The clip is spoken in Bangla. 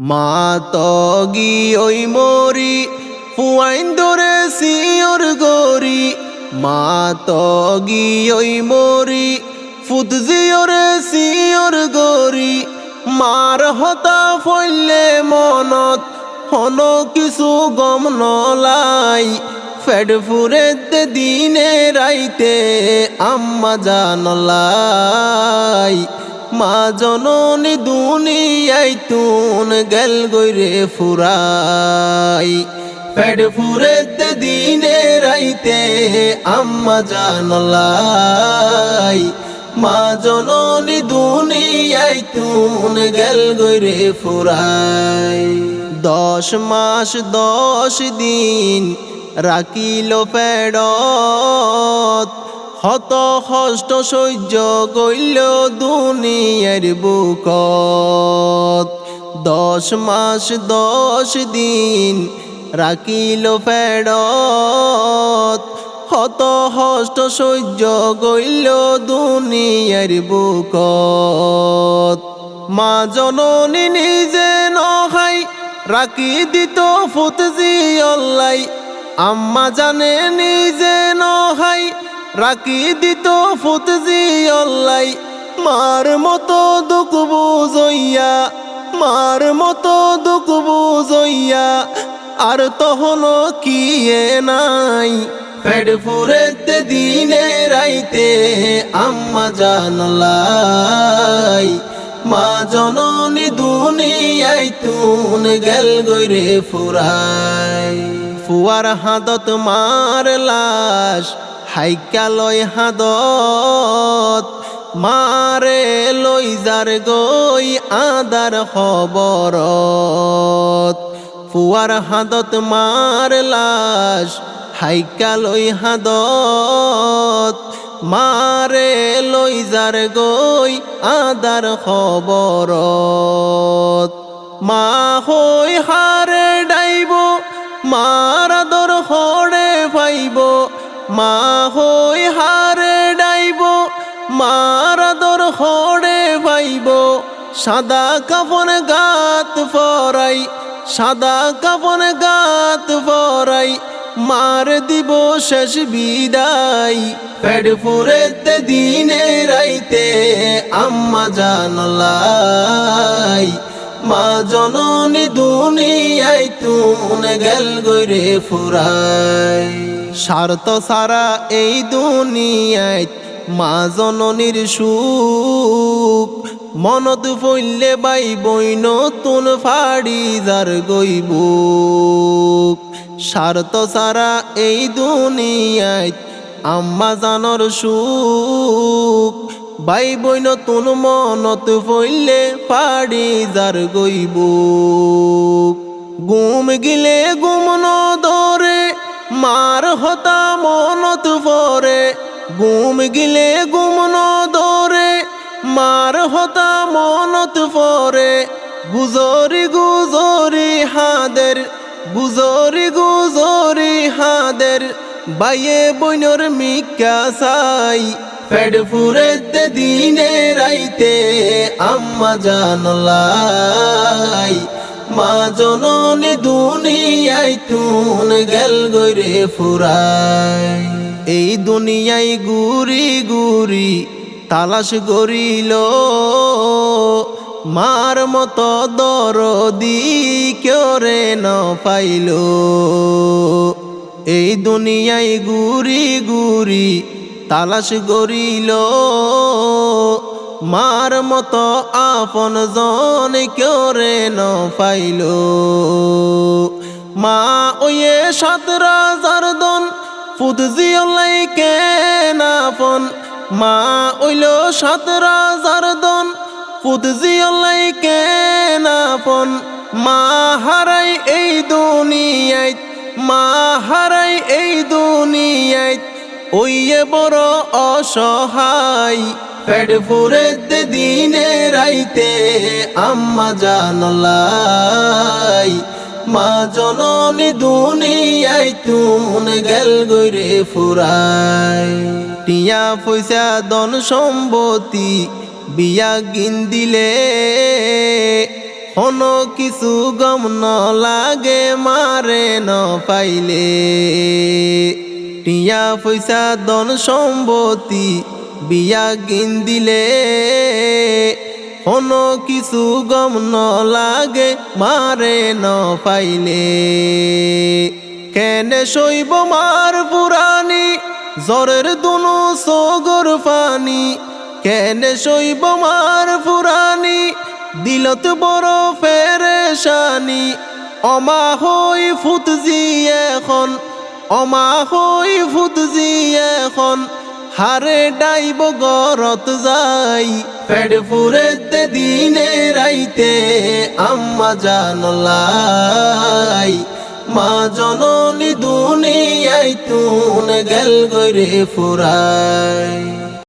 মা তগি ওই মরি, ফুয়াইন দরে সিওর গরি। মা তগি ওই মরি ফুদজিওরে সিওর গরি। মার হতা ফইলে মনত, হন কিছু গম নলাই। ফেড ফুরেতে দিনে রাইতে আম্মা জানলাই। মা জননী দুনিয়াই তুন গেল গইরে ফুরাই। ফেড ফুরেতে দিনে রাইতে আম্মা জানলাই মা জননী দুনিয়াই তুন গেল গইরে ফুরাই। দশ মাস দশ দিন রাখিল পেড়ত হত হষ্ট সহ্য গইল দুনিয়ার বুকত। দশ মাস দশ দিন রাখিল ফেরত। হত হষ্ট সহ্য গইল দুনিয়ার বুকত। মা জননী নিজে নহাই রাখি দিত ফুতজি অল্লাই। আম্মা জানে নিজে নহাই রাখি দিত ফুতজি অল্লাই মার মতো দুঃখ বুঝইয়া, মার মতো দুঃখ বুঝইয়া, আর তহন কিয়ে নাই। পেট ফুরেতে দিনে রাইতে আম্মা জানলাই মা জননী দুনিয়াই তুন গেল গইরে ফুরাই। ফুয়ার হাদত মার লাশ হাইকালয় হাদত, মারে লই যার গই আদার খবরত। ফুয়ার হাদত মার লাশ হাইকালই হাদত, মারে লই যার গই আদার খবরত। মা হই হারে হই হারে ডাইব, মার আদর হড়ে পাইব সাদা কাপন গাত ফরাই সাদা কাপন গাত ফরাই মার দিব শেষ বিদায়। পেট ফুরেতে দিনে রাইতে আম্মা জানলাই মা জননী দুনিয়াই তুন গেল গইরে ফুরাই। স্বার্থ সারা এই দুনিয়ায় মা জননীর সুখ। মনত ফইলে বাই বই নতুন ফাড়ি যার গইব স্বার্থ সারা এই দুনিয়ায় আম্মা জানর সুখ। বাই বই নতুন মনত ফইলে ফাড়ি যার গইব গুম গিলে গুম নদরে মার হতা মনত ফরে গুম গিলে গুম নদরে মার হতা মনত ফরে গুজরি গুজরি হাদের, গুজরি গুজরি হাদের। বাইয়ে বইনর মিকা সাই পেট ফুরেতে দিনে রাইতে, আম্মা জানলাই মা জননী দুনিয়াই তুন গেল গইরে ফুরাই এই দুনিয়াই গুরি গুরি তালাশ গরিল মার মতো দরদি কেরে ন পাইল। এই দুনিয়াই গুরি গুরি তালাশ গরিল মার মতো আপন জন ন পাইল। মা ওয়ে সাত রাজার দন ফুদজিওলাই কেন আপন মা ওইল সাত রাজার দন ফুদজিওলাই কেন আপন মা হারাই এই দুনিয়ায়, মা হারাই এই দুনিয়ায়, ওইয়ে বড় অসহায়। পেট ফুরেতে দিনে রাইতে আম্মা জানলাই, মা জননী দুনিয়াই তুন গেল গইরে ফুরাই। টিয়া পয়সা ধন সম্পত্তি বিয়া গিন দিলে কোনো কিছু গম ন লাগে মারে ন পাইলে। টিয়া পয়সা দন সম্পত্তি বিয়া গিন দিলে কোনো কিছু গম ন লাগে, মারে ন পাইলে। কেনে শৈব মার পুরানি জ্বরের দুনু সগর ফানি কেনে শৈব মার পুরানি দিলত বড় ফেরেশানি। অমা হই ফুটজি এখন, অমা হই ফুটজি এখন। হারে ডাইব গরত যাই। ফেড ফুরেতে দিনে রাইতে আম্মা জানলাই মা জননী দুনিয়াই তুন গেল গরে ফুরাই।